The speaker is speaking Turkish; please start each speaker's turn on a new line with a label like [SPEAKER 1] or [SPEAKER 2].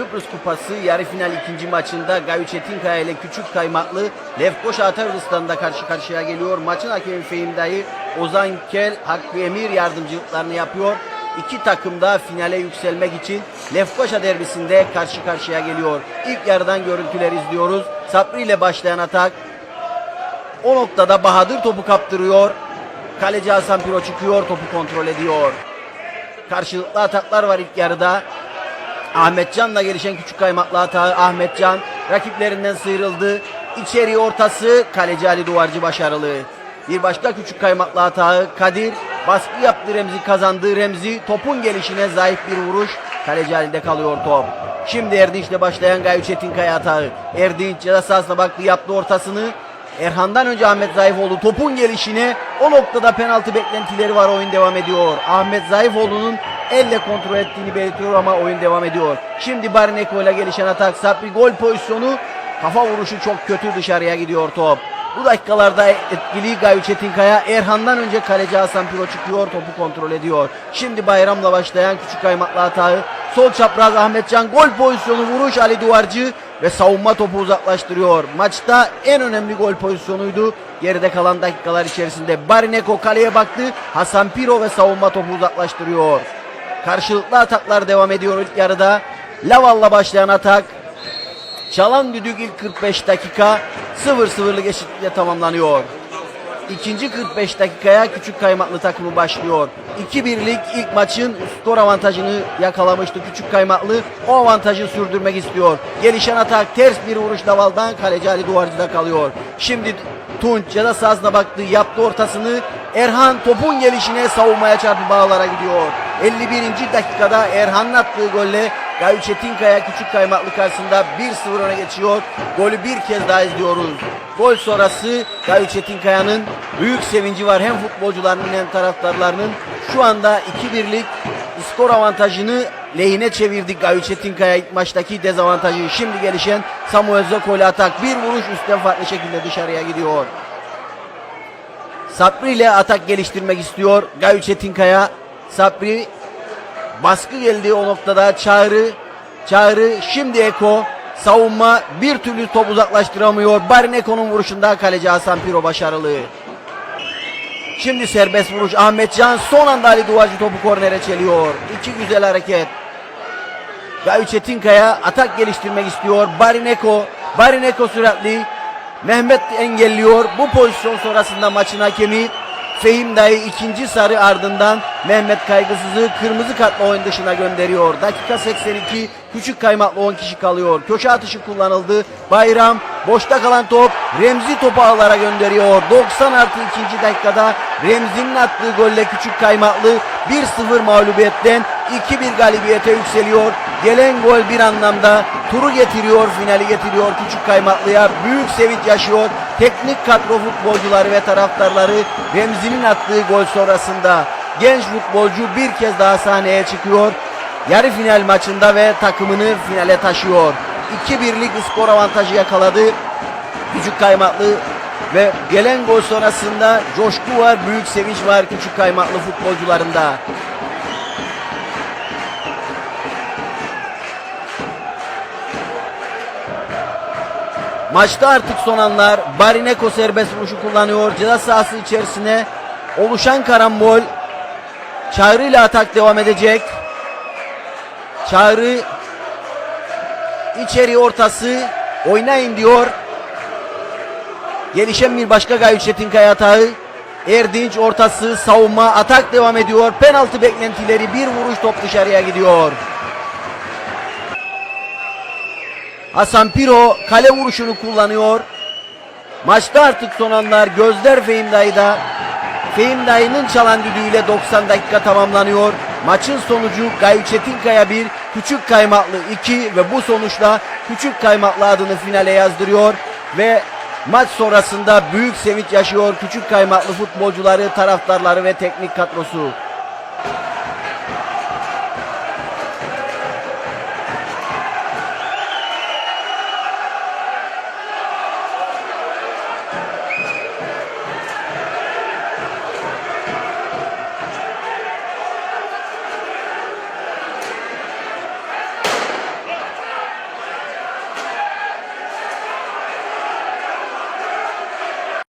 [SPEAKER 1] Kıbrıs Kupası yarı final ikinci maçında Gavi Çetinkaya ile Küçük Kaymaklı Lefkoşa Atarlıstan'da karşı karşıya geliyor. Maçın hakemi Fehim Dayı, Ozan Kel, Hakkı Emir yardımcılıklarını yapıyor. İki takım da finale yükselmek için Lefkoşa derbisinde karşı karşıya geliyor. İlk yarıdan görüntüler izliyoruz. Sapri ile başlayan atak. O noktada Bahadır topu kaptırıyor. Kaleci Hasan Piro çıkıyor, topu kontrol ediyor. Karşılıklı ataklar var ilk yarıda. Ahmetcan'la gelişen küçük kaymaklı hata Ahmetcan rakiplerinden sıyrıldı. İçeri ortası kaleci Ali Duvarcı başarılı. Bir başka küçük kaymaklı hata Kadir baskı yaptı Remzi kazandı. Remzi topun gelişine zayıf bir vuruş. Kaleci halinde kalıyor top. Şimdi Erdinç'le başlayan Gayu Çetinkaya hatağı. Erdinç ceza sahasına baktı yaptı ortasını. Erhan'dan önce Ahmet Zayıfoğlu topun gelişine o noktada penaltı beklentileri var oyun devam ediyor. Ahmet Zayıfoğlu'nun elle kontrol ettiğini belirtiyor ama oyun devam ediyor. Şimdi Barineko ile gelişen atak Sapri gol pozisyonu kafa vuruşu çok kötü dışarıya gidiyor top. Bu dakikalarda etkili Gayu Çetinkaya Erhan'dan önce kaleci Hasan Piro çıkıyor topu kontrol ediyor. Şimdi Bayram'la başlayan küçük kaymaklı hatağı sol çapraz Ahmetcan gol pozisyonu vuruş Ali Duvarcı ve savunma topu uzaklaştırıyor. Maçta en önemli gol pozisyonuydu. Geride kalan dakikalar içerisinde Barineko kaleye baktı. Hasan Piro ve savunma topu uzaklaştırıyor. Karşılıklı ataklar devam ediyor ilk yarıda. Laval'la başlayan atak Çalan düdük ilk 45 dakika 0-0'lık eşitlikle tamamlanıyor. İkinci 45 dakikaya küçük kaymaklı takımı başlıyor. 2-1'lik ilk maçın skor avantajını yakalamıştı küçük kaymaklı. O avantajı sürdürmek istiyor. Gelişen atak ters bir vuruş Daval'dan kaleci Ali Duvarcı'da kalıyor. Şimdi Tunç ceza sahasına baktı yaptı ortasını. Erhan topun gelişine savunmaya çarpı bağlara gidiyor. 51. dakikada Erhan'ın attığı golle Gavi Çetinkaya küçük kaymaklı karşısında 1-0 öne geçiyor. Golü bir kez daha izliyoruz. Gol sonrası Gavi Çetinkaya'nın büyük sevinci var. Hem futbolcularının hem taraftarlarının. Şu anda 2-1'lik skor avantajını lehine çevirdik Gavi Çetinkaya ilk maçtaki dezavantajı. Şimdi gelişen Samuel ile atak. Bir vuruş üstten farklı şekilde dışarıya gidiyor. Sapri ile atak geliştirmek istiyor Gavi Çetinkaya. Sapri baskı geldi o noktada Çağrı Çağrı şimdi Eko savunma bir türlü top uzaklaştıramıyor. Barineko'nun vuruşunda kaleci Hasan Piro başarılı. Şimdi serbest vuruş Ahmetcan son anda Ali Duvarcı topu kornere çeliyor. İki güzel hareket. Gavi Çetinkaya atak geliştirmek istiyor. Barineko Barineko süratli. Mehmet engelliyor. Bu pozisyon sonrasında maçın hakemi Fehim Dayı ikinci sarı ardından Mehmet Kaygısız'ı kırmızı kartla oyun dışına gönderiyor. Dakika 82 küçük kaymaklı 10 kişi kalıyor. Köşe atışı kullanıldı. Bayram boşta kalan top Remzi topu ağlara gönderiyor. 90 artı ikinci dakikada Remzi'nin attığı golle küçük kaymaklı 1-0 mağlubiyetten 2-1 galibiyete yükseliyor. Gelen gol bir anlamda turu getiriyor, finali getiriyor küçük kaymaklıya. Büyük sevinç yaşıyor. Teknik kadro futbolcuları ve taraftarları Remzi'nin attığı gol sonrasında genç futbolcu bir kez daha sahneye çıkıyor. Yarı final maçında ve takımını finale taşıyor. 2-1'lik skor avantajı yakaladı. Küçük kaymaklı ve gelen gol sonrasında coşku var, büyük sevinç var küçük kaymaklı futbolcularında. Maçta artık son anlar. Barineko serbest vuruşu kullanıyor. Ceza sahası içerisine oluşan karambol. Çağrı ile atak devam edecek. Çağrı içeri ortası oynayın diyor. Gelişen bir başka Gayu Çetinkaya hatağı. Erdinç ortası savunma atak devam ediyor. Penaltı beklentileri bir vuruş top dışarıya gidiyor. Hasan Piro kale vuruşunu kullanıyor. Maçta artık son anlar gözler Fehim Dayı'da. Fehim Dayı'nın çalan düdüğüyle 90 dakika tamamlanıyor. Maçın sonucu Gayu Çetinkaya 1, Küçük Kaymaklı 2 ve bu sonuçla Küçük Kaymaklı adını finale yazdırıyor ve maç sonrasında büyük sevinç yaşıyor Küçük Kaymaklı futbolcuları, taraftarları ve teknik kadrosu.